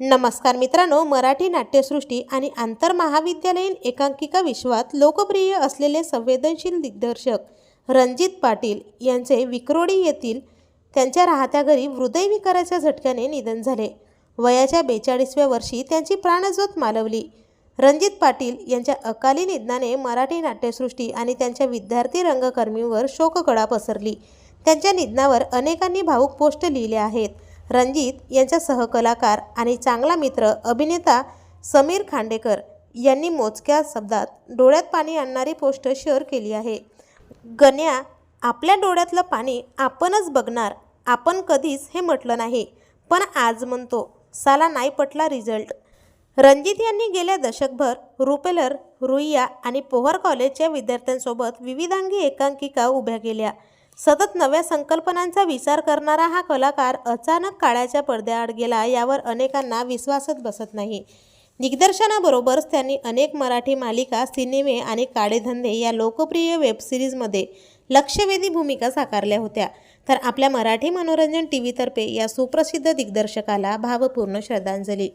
नमस्कार मित्रांनो मराठी नाट्यसृष्टी आणि आंतरमहाविद्यालयीन एकांकिका विश्वात लोकप्रिय असलेले संवेदनशील दिग्दर्शक रणजित पाटील यांचे विक्रोडी येथील त्यांच्या राहत्या घरी हृदयविकाराच्या झटक्याने निधन झाले. वयाच्या बेचाळीसव्या वर्षी त्यांची प्राणज्योत मालवली. रणजित पाटील यांच्या अकाली निधनाने मराठी नाट्यसृष्टी आणि त्यांच्या विद्यार्थी रंगकर्मींवर शोककळा पसरली. त्यांच्या निधनावर अनेकांनी भावूक पोस्ट लिहिले आहेत. रणजित यांच्या सहकलाकार आणि चांगला मित्र अभिनेता समीर खांडेकर यांनी मोजक्या शब्दात डोळ्यात पाणी आणणारी पोस्ट शेअर केली आहे. गण्या आपल्या डोळ्यातलं पाणी आपणच बघणार आपण कधीच हे म्हटलं नाही पण आज म्हणतो साला नाही पटला रिझल्ट. रणजित यांनी गेल्या दशकभर रुपेलर रुईया आणि पोहर कॉलेजच्या विद्यार्थ्यांसोबत विविधांगी एकांकिका उभ्या केल्या. सतत नव्या संकल्पनांचा विचार करणारा हा कलाकार अचानक काळाच्या पडद्याआड गेला यावर अनेकांना विश्वासच बसत नाही. दिग्दर्शनाबरोबरच त्यांनी अनेक मराठी मालिका सिनेमे आणि काळेधंदे या लोकप्रिय वेबसिरीजमध्ये लक्षवेधी भूमिका साकारल्या होत्या. तर आपल्या मराठी मनोरंजन टी व्हीतर्फे या सुप्रसिद्ध दिग्दर्शकाला भावपूर्ण श्रद्धांजली.